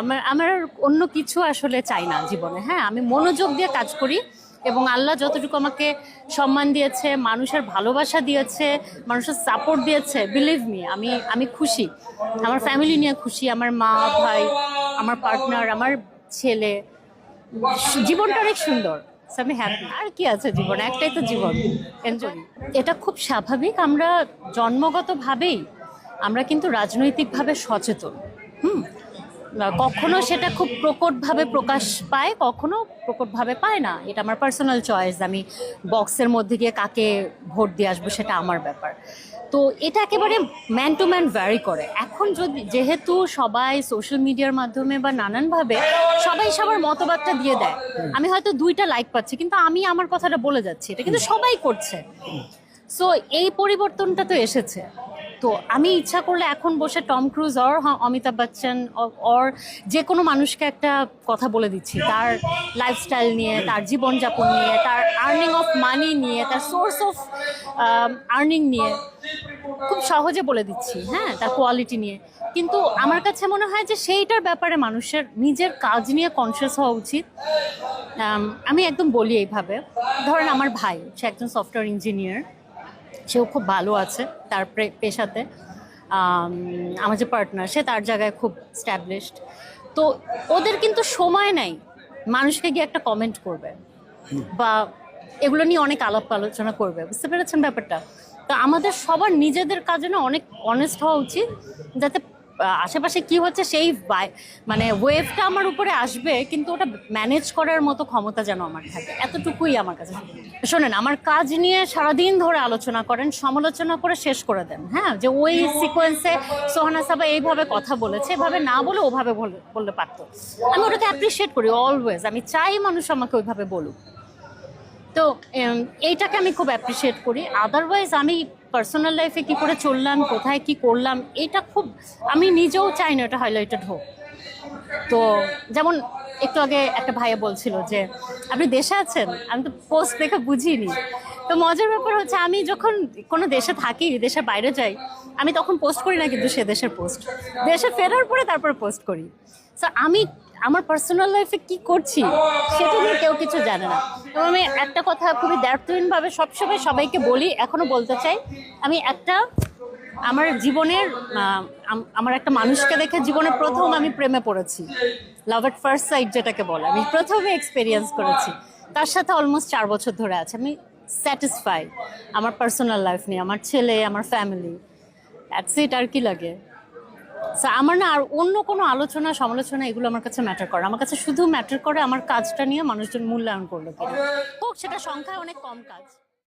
আমার আমার অন্য কিছু আসলে চাই না জীবনে। হ্যাঁ আমি মনোযোগ দিয়ে কাজ করি এবং আল্লাহ যতটুকু আমাকে সম্মান দিয়েছে, মানুষের ভালোবাসা দিয়েছে, মানুষের সাপোর্ট দিয়েছে বিলিভ মি আমি আমি খুশি। আমার ফ্যামিলি নিয়ে খুশি, আমার মা, ভাই, আমার পার্টনার আমার ছেলে। জীবনটা অনেক সুন্দর। আমি হ্যাপি আর কি আছে জীবন? একটাই তো জীবন। এনজয় এটা খুব স্বাভাবিক, আমরা জন্মগতভাবেই আমরা কিন্তু রাজনৈতিকভাবে সচেতন। হুম? কখনো সেটা খুব প্রকটভাবে প্রকাশ পায় কখনো প্রকটভাবে পায় না। এটা আমার পার্সোনাল চয়েস আমি বক্সের মধ্যে গিয়ে কাকে ভোট দিয়ে আসব সেটা আমার ব্যাপার। তো এটা একেবারে ম্যান টু ম্যান ভ্যারি করে। এখন যদি যেহেতু সবাই সোশ্যাল মিডিয়ার মাধ্যমে বা নানানভাবে সবাই সবার মতবাদটা দিয়ে দেয় আমি হয়তো দুইটা লাইক পাচ্ছি কিন্তু আমি আমার কথাটা বলে যাচ্ছি। এটা কিন্তু সবাই করছে। সো এই পরিবর্তনটা তো এসেছে। তো আমি ইচ্ছা করলে এখন বসে Tom Cruise or Amitabh Bachchan or যে কোনো মানুষকে একটা কথা বলে দিচ্ছি। তার লাইফস্টাইল নিয়ে, তার জীবনযাপন নিয়ে, তার আর্নিং অফ মানি নিয়ে, তার সোর্স অফ আর্নিং নিয়ে খুব সহজে বলে দিচ্ছি হ্যাঁ তার কোয়ালিটি নিয়ে। কিন্তু আমার কাছে মনে হয় যে সেইটার ব্যাপারে মানুষের নিজের কাজ নিয়ে কনসিয়াস হওয়া উচিত। আমি একদম বলি এইভাবে। ধরেন আমার ভাই, সে একজন সফটওয়্যার ইঞ্জিনিয়ার সেও খুব ভালো আছে তার পেশাতে। আমার যে পার্টনার সে তার জায়গায় খুব স্ট্যাবলিশড তো ওদের কিন্তু সময় নাই। মানুষকে গিয়ে একটা কমেন্ট করবে বা এগুলো নিয়ে অনেক আলাপ আলোচনা করবে। বুঝতে পেরেছেন ব্যাপারটা? তো আমাদের সবার নিজেদের কাজে না অনেক অনেস্ট হওয়া উচিত, যাতে আশেপাশে কি হচ্ছে সেই মানে ওয়েভটা আমার উপরে আসবে, কিন্তু ওটা ম্যানেজ করার মতো ক্ষমতা যেন আমার থাকে। এতটুকুই আমার কাছে শোনেন, আমার কাজ নিয়ে সারাদিন ধরে আলোচনা করেন, সমালোচনা করে শেষ করে দেন হ্যাঁ? যে ওই সিকোয়েন্সে সোহানা সাবা এইভাবে কথা বলেছে, এভাবে না বলে ওভাবে বলে- বললে পারতো। আমি ওটাকে অ্যাপ্রিসিয়েট করি অলওয়েজ আমি চাই মানুষ আমাকে ওইভাবে বলুক। তো এইটাকে আমি খুব অ্যাপ্রিসিয়েট করি। আদারওয়াইজ আমি পার্সোনাল লাইফে কি করে চললাম, কোথায় কি করলাম, এটা খুব, আমি নিজেও চাই না এটা হাইলাইটেড হোক তো যেমন একটু আগে একটা ভাইয়া বলছিল যে, আপনি দেশে আছেন? আমি তো পোস্ট দেখে বুঝিনি। তো মজার ব্যাপার হচ্ছে আমি যখন কোনো দেশে থাকি, দেশের বাইরে যাই, আমি তখন পোস্ট করি না কিন্তু সে দেশের পোস্ট দেশে ফেরার পরে তারপরে পোস্ট করি। তো আমি আমার পার্সোনাল লাইফে কি করছি, সেটা নিয়ে কেউ কিছু জানে না। এবং আমি একটা কথা খুবই দ্ব্যর্থহীনভাবে সবসময় সবাইকে বলি, এখনও বলতে চাই, আমি একটা আমার জীবনের আমার একটা মানুষকে দেখে জীবনে প্রথম আমি প্রেমে পড়েছি। লাভ এট ফার্স্ট সাইড যেটাকে বলে, আমি প্রথমে এক্সপিরিয়েন্স করেছি। তার সাথে অলমোস্ট চার বছর ধরে আছে, আমি স্যাটিসফাই আমার পার্সোনাল লাইফ নিয়ে, আমার ছেলে, আমার ফ্যামিলি অ্যাটস ইট আর কি লাগে? আমার না আর অন্য কোনো আলোচনা সমালোচনা এগুলো আমার কাছে ম্যাটার করে আমার কাছে শুধু ম্যাটার করে আমার কাজটা নিয়ে মানুষজন মূল্যায়ন করল কিনা। হোক সেটা সংখ্যায় অনেক কম কাজ।